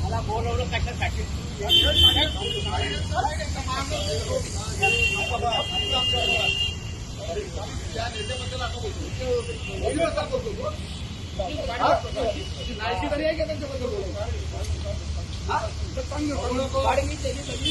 मला बोलवलं कशासाठी या नेत्याबद्दल आता बोलतो त्यांच्याबद्दल बोलतो मी त्याची सगळी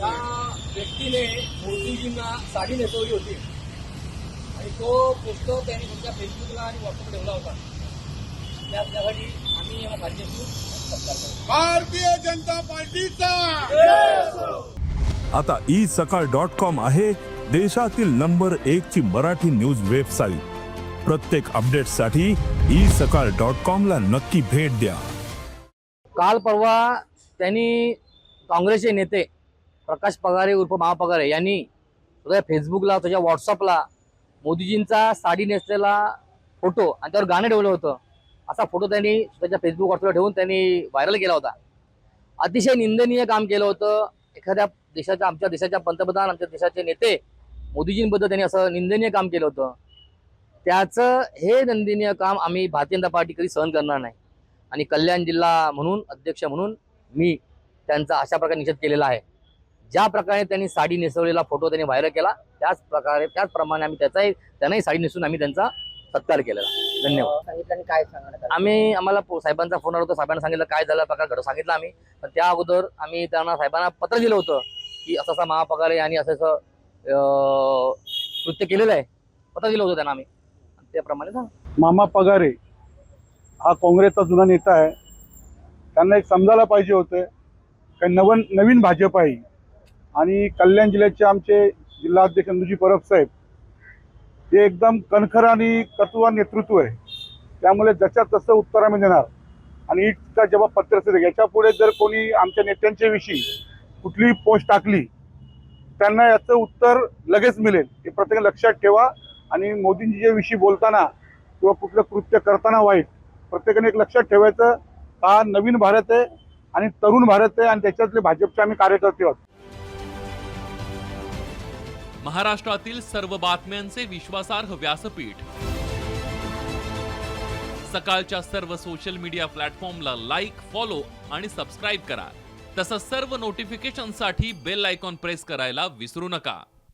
या व्यक्तीने मोदीजींना साडी नेसवली होती. आणि तो पुस्तक त्यांनी तुमच्या फेसबुकला आणि व्हॉट्सअपला ठेवला होता. त्या त्यासाठी आम्ही या भाजपची भारतीय जनता पार्टीचा! आता ई सकाळ डॉट कॉम आहे देशातील नंबर एक ची मराठी न्यूज वेबसाईट प्रत्येक अपडेटसाठी ई सकाळ डॉट कॉमला नक्की भेट द्या. काल परवा त्यांनी काँग्रेसचे नेते प्रकाश पगारे उर्फ महापगारे यांनी तुझ्या फेसबुकला तुझ्या व्हॉट्सअपला मोदीजींचा साडी नेसलेला फोटो आणि त्यावर गाणं ठेवलं होतं. असा फोटो त्यांनी त्याच्या फेसबुक व्हॉट्सअपला ठेवून त्यांनी व्हायरल केला होता. अतिशय निंदनीय काम केलं होतं. एखाद्या देशाच्या आमच्या देशाच्या पंतप्रधान आमच्या देशाचे नेते मोदीजींबद्दल त्यांनी असं निंदनीय काम केलं होतं. त्याचं हे निंदनीय काम आम्ही भारतीय जनता पार्टी कधी सहन करणार नाही. आणि कल्याण जिल्हा म्हणून अध्यक्ष म्हणून मी त्यांचा अशा प्रकारे निषेध केलेला आहे. ज्या प्रकारे त्यांनी साडी नेसवलेला फोटो त्यांनी व्हायरल केला त्याच प्रकारे त्याचप्रमाणे आम्ही त्याचाही त्यांनाही साडी नेसून आम्ही त्यांचा सत्कार केलेला. धन्यवाद. काय आम्ही आम्हाला साहेबांचा फोन आला होता. साहेबांना सांगितलं काय झालं प्रकार घडू सांगितलं आम्ही. पण त्या अगोदर आम्ही त्यांना साहेबांना पत्र दिलं होतं की असं असा महापगार आहे आणि असं असं कृत्य केलेलं आहे. पत्र दिलं होतं त्यांना आम्ही. त्याप्रमाणे झालं. मामा पगारे हा काँग्रेसचा जुना नेता आहे. त्यांना एक समजायला पाहिजे होतं का नवन नवीन भाजप आहे. आणि कल्याण जिल्ह्याचे आमचे जिल्हाध्यक्ष इंदुजी परब साहेब हे एकदम कणखर आणि कटुवा नेतृत्व आहे. त्यामुळे जशा तसं उत्तर आम्ही देणार आणि इतका जबाब पत्र असेल याच्यापुढे जर कोणी आमच्या नेत्यांच्या विषयी कुठलीही पोस्ट टाकली त्यांना याचं उत्तर लगेच मिळेल. हे प्रत्येक लक्षात ठेवा. आणि मोदींच्या विषयी बोलताना किंवा कुठलं कृत्य करताना वाईट प्रत्येकाने एक लक्षात ठेवायचं हा नवीन भारत आहे आणि तरुण भारत आहे आणि त्याच्यातले भाजपचे आम्ही कार्यकर्ते आहोत. महाराष्ट्रातील सर्व बातम्यांचे विश्वासार्ह व्यासपीठ. सकाळच्या सर्व सोशल मीडिया प्लॅटफॉर्मला लाईक फॉलो आणि सबस्क्राईब करा. तसंच सर्व नोटिफिकेशनसाठी बेल आयकॉन प्रेस करायला विसरू नका.